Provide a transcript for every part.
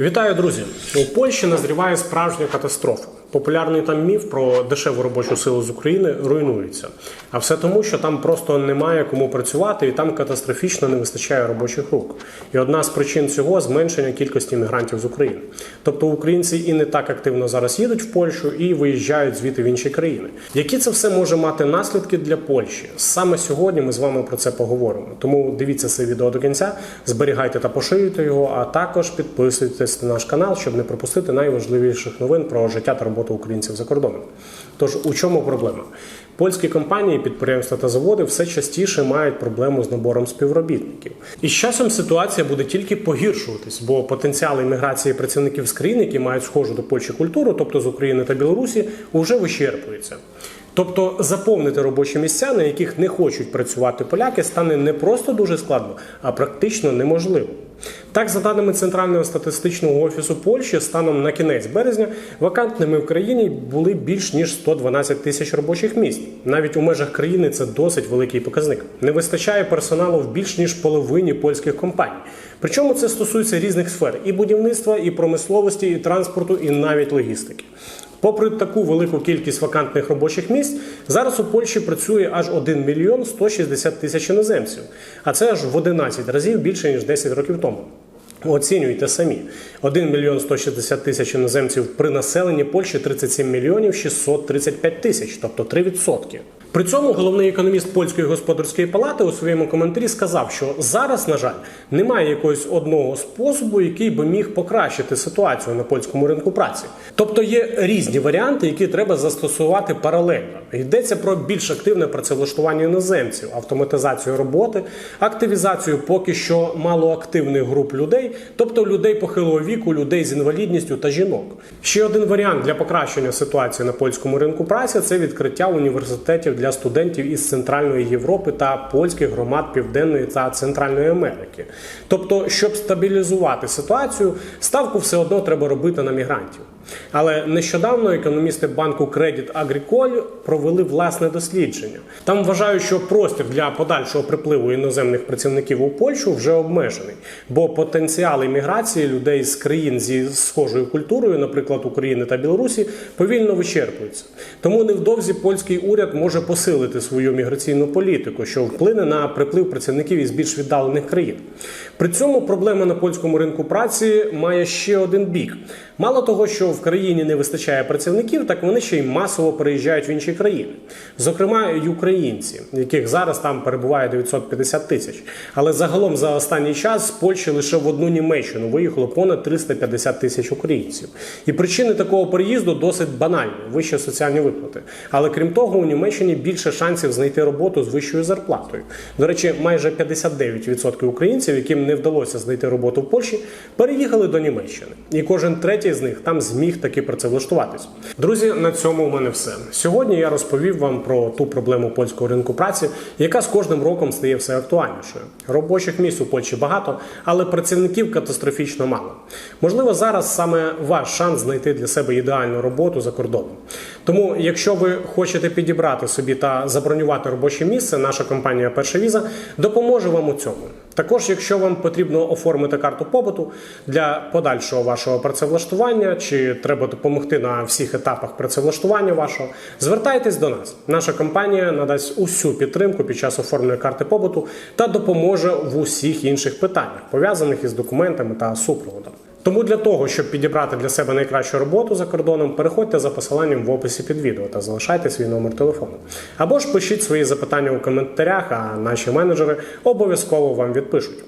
Вітаю, друзі! У Польщі назріває справжня катастрофа. Популярний там міф про дешеву робочу силу з України руйнується. А все тому, що там просто немає кому працювати, і там катастрофічно не вистачає робочих рук. І одна з причин цього зменшення кількості мігрантів з України. Тобто українці і не так активно зараз їдуть в Польщу і виїжджають звідти в інші країни. Які це все може мати наслідки для Польщі? Саме сьогодні ми з вами про це поговоримо. Тому дивіться це відео до кінця, зберігайте та поширюйте його, а також підписуйтесь на наш канал, щоб не пропустити найважливіших новин про життя та роботу українців за кордоном. Тож у чому проблема? Польські компанії, підприємства та заводи все частіше мають проблему з набором співробітників. І з часом ситуація буде тільки погіршуватись, бо потенціал імміграції працівників з країн, які мають схожу до Польщі культуру, тобто з України та Білорусі, уже вичерпується. Тобто заповнити робочі місця, на яких не хочуть працювати поляки, стане не просто дуже складно, а практично неможливо. Так, за даними Центрального статистичного офісу Польщі, станом на кінець березня вакантними в країні були більш ніж 112 тисяч робочих місць. Навіть у межах країни це досить великий показник. Не вистачає персоналу в більш ніж половині польських компаній. Причому це стосується різних сфер: і будівництва, і промисловості, і транспорту, і навіть логістики. Попри таку велику кількість вакантних робочих місць, зараз у Польщі працює аж 1 мільйон 160 тисяч іноземців, а це аж в 11 разів більше ніж 10 років тому. Оцінюйте самі: 1 мільйон 160 тисяч іноземців при населенні Польщі 37 мільйонів 635 тисяч, тобто 3%. При цьому головний економіст польської господарської палати у своєму коментарі сказав, що зараз, на жаль, немає якогось одного способу, який би міг покращити ситуацію на польському ринку праці. Тобто є різні варіанти, які треба застосувати паралельно. Йдеться про більш активне працевлаштування іноземців, автоматизацію роботи, активізацію поки що малоактивних груп людей, тобто людей похилого віку, людей з інвалідністю та жінок. Ще один варіант для покращення ситуації на польському ринку праці це відкриття університетів для студентів із Центральної Європи та польських громад Південної та Центральної Америки. Тобто, щоб стабілізувати ситуацію, ставку все одно треба робити на мігрантів. Але нещодавно економісти банку Credit Agricole провели власне дослідження. Там вважають, що простір для подальшого припливу іноземних працівників у Польщу вже обмежений, бо потенціал імміграції людей з країн зі схожою культурою, наприклад, України та Білорусі, повільно вичерпується. Тому невдовзі польський уряд може посилити свою міграційну політику, що вплине на приплив працівників із більш віддалених країн. При цьому проблема на польському ринку праці має ще один бік. Мало того, що в країні не вистачає працівників, так вони ще й масово переїжджають в інші країни. Зокрема, й українці, яких зараз там перебуває 950 тисяч. Але загалом за останній час з Польщі лише в одну Німеччину виїхало понад 350 тисяч українців. І причини такого переїзду досить банальні вищі соціальні виплати. Але крім того, у Німеччині більше шансів знайти роботу з вищою зарплатою. До речі, майже 59% українців, яким не вдалося знайти роботу в Польщі, переїхали до Німеччини. І кожен третій з них там зміг таки працевлаштуватись. Друзі, на цьому у мене все. Сьогодні я розповів вам про ту проблему польського ринку праці, яка з кожним роком стає все актуальнішою. Робочих місць у Польщі багато, але працівників катастрофічно мало. Можливо, зараз саме ваш шанс знайти для себе ідеальну роботу за кордоном. Тому, якщо ви хочете підібрати собі та забронювати робоче місце, наша компанія Перша віза допоможе вам у цьому. Також, якщо вам потрібно оформити карту побуту для подальшого вашого працевлаштування, чи треба допомогти на всіх етапах працевлаштування вашого, звертайтесь до нас. Наша компанія надасть усю підтримку під час оформлення карти побуту та допоможе в усіх інших питаннях, пов'язаних із документами та супроводом. Тому для того, щоб підібрати для себе найкращу роботу за кордоном, переходьте за посиланням в описі під відео та залишайте свій номер телефону. Або ж пишіть свої запитання у коментарях, а наші менеджери обов'язково вам відпишуть.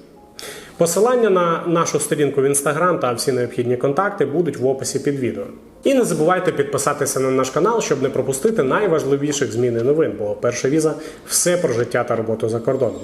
Посилання на нашу сторінку в інстаграм та всі необхідні контакти будуть в описі під відео. І не забувайте підписатися на наш канал, щоб не пропустити найважливіших змін і новин, бо перша віза все про життя та роботу за кордоном.